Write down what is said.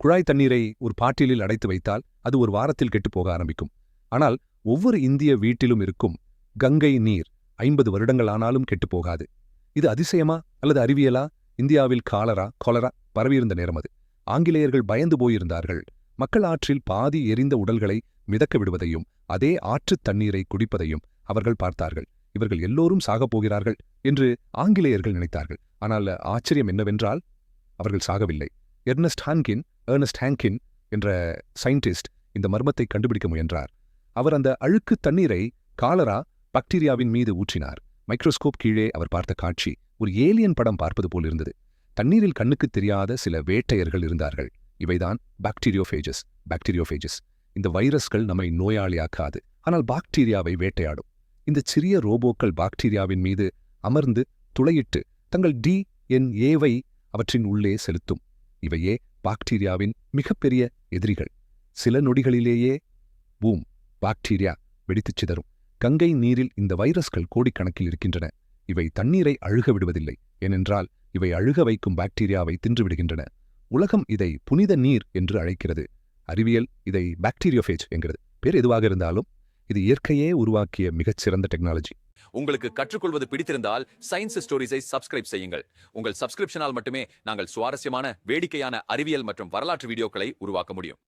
குழாய் தண்ணீரை ஒரு பாட்டிலில் அடைத்து வைத்தால் அது ஒரு வாரத்தில் கெட்டுப் போக ஆரம்பிக்கும். ஆனால் ஒவ்வொரு இந்திய வீட்டிலும் இருக்கும் கங்கை நீர் ஐம்பது வருடங்கள் ஆனாலும் கெட்டுப் போகாது. இது அதிசயமா அல்லது அறிவியலா? இந்தியாவில் காலரா கொலரா பரவியிருந்த நேரம் அது. ஆங்கிலேயர்கள் பயந்து போயிருந்தார்கள். மக்கள் ஆற்றில் பாதி எரிந்த உடல்களை மிதக்க விடுவதையும் அதே ஆற்றுத் தண்ணீரை குடிப்பதையும் அவர்கள் பார்த்தார்கள். இவர்கள் எல்லோரும் சாகப் போகிறார்கள் என்று ஆங்கிலேயர்கள் நினைத்தார்கள். ஆனால் ஆச்சரியம் என்னவென்றால் அவர்கள் சாகவில்லை. எர்னஸ்ட் ஹான்கின் ஏர்னஸ்ட் ஹாங்கின் என்ற சயின்டிஸ்ட் இந்த மர்மத்தை கண்டுபிடிக்க முயன்றார். அவர் அந்த அழுக்கு தண்ணீரை காலரா பாக்டீரியாவின் மீது ஊற்றினார். மைக்ரோஸ்கோப் கீழே அவர் பார்த்த காட்சி ஒரு ஏலியன் படம் பார்ப்பது போல் இருந்தது. தண்ணீரில் கண்ணுக்குத் தெரியாத சில வேட்டையர்கள் இருந்தார்கள். இவைதான் பாக்டீரியோஃபேஜஸ் பாக்டீரியோஃபேஜஸ் இந்த வைரஸ்கள் நம்மை நோயாளியாக்காது ஆனால் பாக்டீரியாவை வேட்டையாடும். இந்த சிறிய ரோபோக்கள் பாக்டீரியாவின் மீது அமர்ந்து துளையிட்டு தங்கள் டி என் ஏவை அவற்றின் உள்ளே செலுத்தும். இவையே பாக்டீரியாவின் மிகப்பெரிய எதிரிகள். சில நொடிகளிலேயே பூம் பாக்டீரியா வெடித்துச் சிதறும். கங்கை நீரில் இந்த வைரஸ்கள் கோடிக்கணக்கில் இருக்கின்றன. இவை தண்ணீரை அழுக விடுவதில்லை. ஏனென்றால் இவை அழுக வைக்கும் பாக்டீரியாவை தின்றுவிடுகின்றன. உலகம் இதை புனித நீர் என்று அழைக்கிறது. அறிவியல் இதை பாக்டீரியோஃபேஜ் என்கிறது. பேர் எதுவாக இருந்தாலும் இது இயற்கையே உருவாக்கிய மிகச்சிறந்த டெக்னாலஜி. உங்களுக்கு கற்றுக்கொள்வது பிடித்திருந்தால் சயின்ஸ் ஸ்டோரிஸை சப்ஸ்கிரைப் செய்யுங்கள். உங்கள் சப்ஸ்கிரிப்ஷனால் மட்டுமே நாங்கள் சுவாரஸ்யமான வேடிக்கையான அறிவியல் மற்றும் வரலாற்று வீடியோக்களை உருவாக்க முடியும்.